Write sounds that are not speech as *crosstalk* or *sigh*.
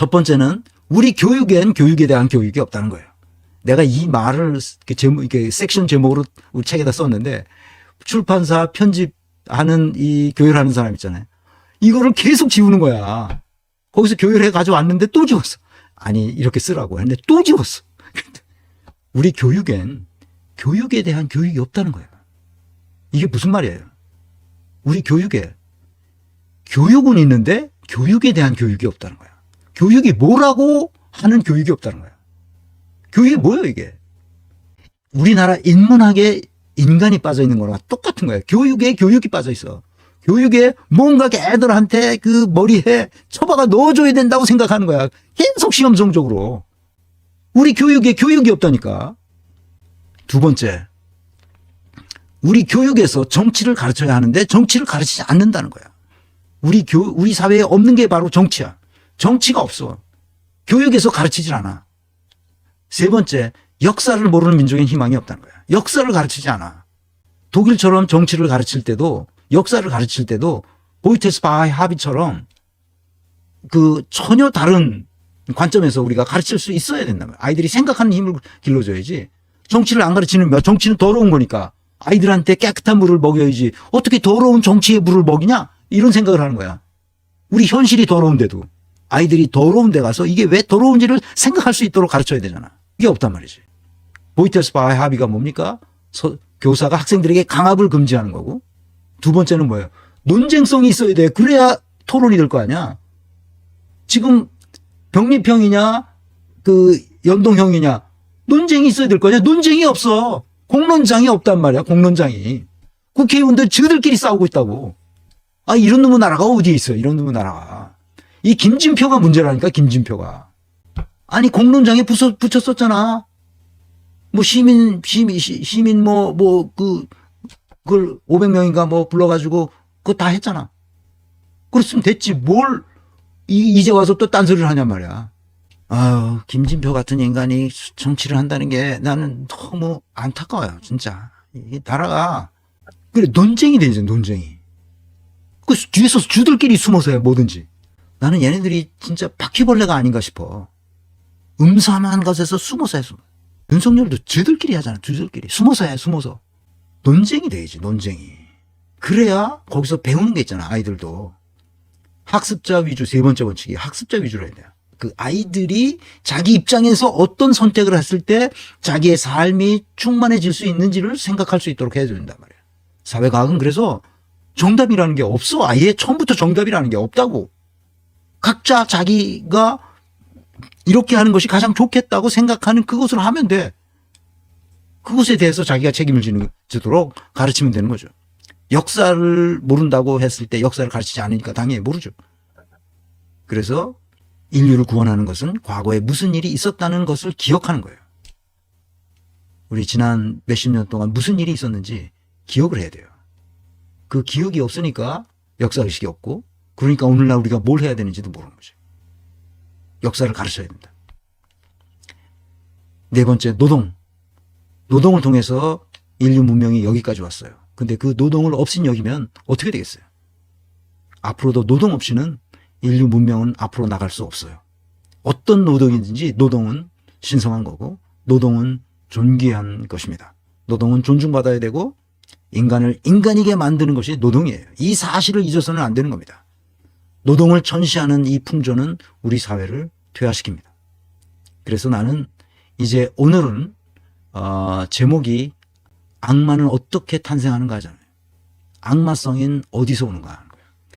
첫 번째는 우리 교육엔 교육에 대한 교육이 없다는 거예요. 내가 이 말을 이렇게 제목, 이렇게 섹션 제목으로 우리 책에다 썼는데 출판사 편집하는 이 교육하는 사람 있잖아요. 이거를 계속 지우는 거야. 거기서 교육을 해 가져왔는데 또 지웠어. 아니, 이렇게 쓰라고 했는데 또 지웠어. *laughs* 우리 교육엔 교육에 대한 교육이 없다는 거예요. 이게 무슨 말이에요? 우리 교육에 교육은 있는데 교육에 대한 교육이 없다는 거야. 교육이 뭐라고 하는 교육이 없다는 거야. 교육이 뭐예요, 이게? 우리나라 인문학에 인간이 빠져 있는 거랑 똑같은 거예요. 교육에 교육이 빠져 있어. 교육에 뭔가 애들한테 그 머리에 처박아 넣어줘야 된다고 생각하는 거야. 계속 시험성적으로. 우리 교육에 교육이 없다니까. 두 번째. 우리 교육에서 정치를 가르쳐야 하는데 정치를 가르치지 않는다는 거야. 우리 교, 우리 사회에 없는 게 바로 정치야. 정치가 없어. 교육에서 가르치질 않아. 세 번째, 역사를 모르는 민족엔 희망이 없다는 거야. 역사를 가르치지 않아. 독일처럼 정치를 가르칠 때도 역사를 가르칠 때도 보이테스 바하의 합의처럼 그 전혀 다른 관점에서 우리가 가르칠 수 있어야 된다 말이야. 아이들이 생각하는 힘을 길러줘야지. 정치를 안 가르치는 뭐 정치는 더러운 거니까 아이들한테 깨끗한 물을 먹여야지. 어떻게 더러운 정치의 물을 먹이냐? 이런 생각을 하는 거야. 우리 현실이 더러운데도 아이들이 더러운 데 가서 이게 왜 더러운지를 생각할 수 있도록 가르쳐야 되잖아. 이게 없단 말이지. 보이테스 바하의 합의가 뭡니까? 서- 교사가 학생들에게 강압을 금지하는 거고 두 번째는 뭐예요? 논쟁성이 있어야 돼. 그래야 토론이 될 거 아니야. 지금 병립형이냐 그 연동형이냐 논쟁이 있어야 될 거 아니야. 논쟁이 없어. 공론장이 없단 말이야. 공론장이. 국회의원들 저들끼리 싸우고 있다고. 아 이런 놈의 나라가 어디에 있어? 이런 놈의 나라가. 이 김진표가 문제라니까 김진표가. 아니 공론장에 붙여, 붙였었잖아. 뭐 시민 시민 시- 시민 뭐 뭐 그 그걸 500명인가 뭐 불러가지고 그거 다 했잖아. 그랬으면 됐지. 뭘 이, 이제 와서 또 딴소리를 하냔 말이야. 아유, 김진표 같은 인간이 정치를 한다는 게 나는 너무 안타까워요, 진짜. 이 나라가. 그래, 논쟁이 되죠, 논쟁이. 그 뒤에서 주들끼리 숨어서 해, 뭐든지. 나는 얘네들이 진짜 바퀴벌레가 아닌가 싶어. 음산한 것에서 숨어서 해, 숨어. 윤석열도 주들끼리 하잖아, 주들끼리. 숨어서 해, 숨어서. 논쟁이 돼야지, 논쟁이. 그래야 거기서 배우는 게 있잖아, 아이들도. 학습자 위주 세 번째 원칙이 학습자 위주로 해야 돼요. 그 아이들이 자기 입장에서 어떤 선택을 했을 때 자기의 삶이 충만해질 수 있는지를 생각할 수 있도록 해야 된단 말이에요. 사회과학은 그래서 정답이라는 게 없어. 아예 처음부터 정답이라는 게 없다고. 각자 자기가 이렇게 하는 것이 가장 좋겠다고 생각하는 그것을 하면 돼. 그것에 대해서 자기가 책임을 지도록 가르치면 되는 거죠. 역사를 모른다고 했을 때 역사를 가르치지 않으니까 당연히 모르죠. 그래서 인류를 구원하는 것은 과거에 무슨 일이 있었다는 것을 기억하는 거예요. 우리 지난 몇십 년 동안 무슨 일이 있었는지 기억을 해야 돼요. 그 기억이 없으니까 역사의식이 없고 그러니까 오늘날 우리가 뭘 해야 되는지도 모르는 거죠. 역사를 가르쳐야 된다. 네 번째, 노동. 노동을 통해서 인류 문명이 여기까지 왔어요. 근데 그 노동을 없인 여기면 어떻게 되겠어요? 앞으로도 노동 없이는 인류 문명은 앞으로 나갈 수 없어요. 어떤 노동이든지 노동은 신성한 거고 노동은 존귀한 것입니다. 노동은 존중받아야 되고 인간을 인간이게 만드는 것이 노동이에요. 이 사실을 잊어서는 안 되는 겁니다. 노동을 천시하는 이 풍조는 우리 사회를 퇴화시킵니다. 그래서 나는 이제 오늘은 어, 제목이 악마는 어떻게 탄생하는가 하잖아요. 악마성인 어디서 오는가.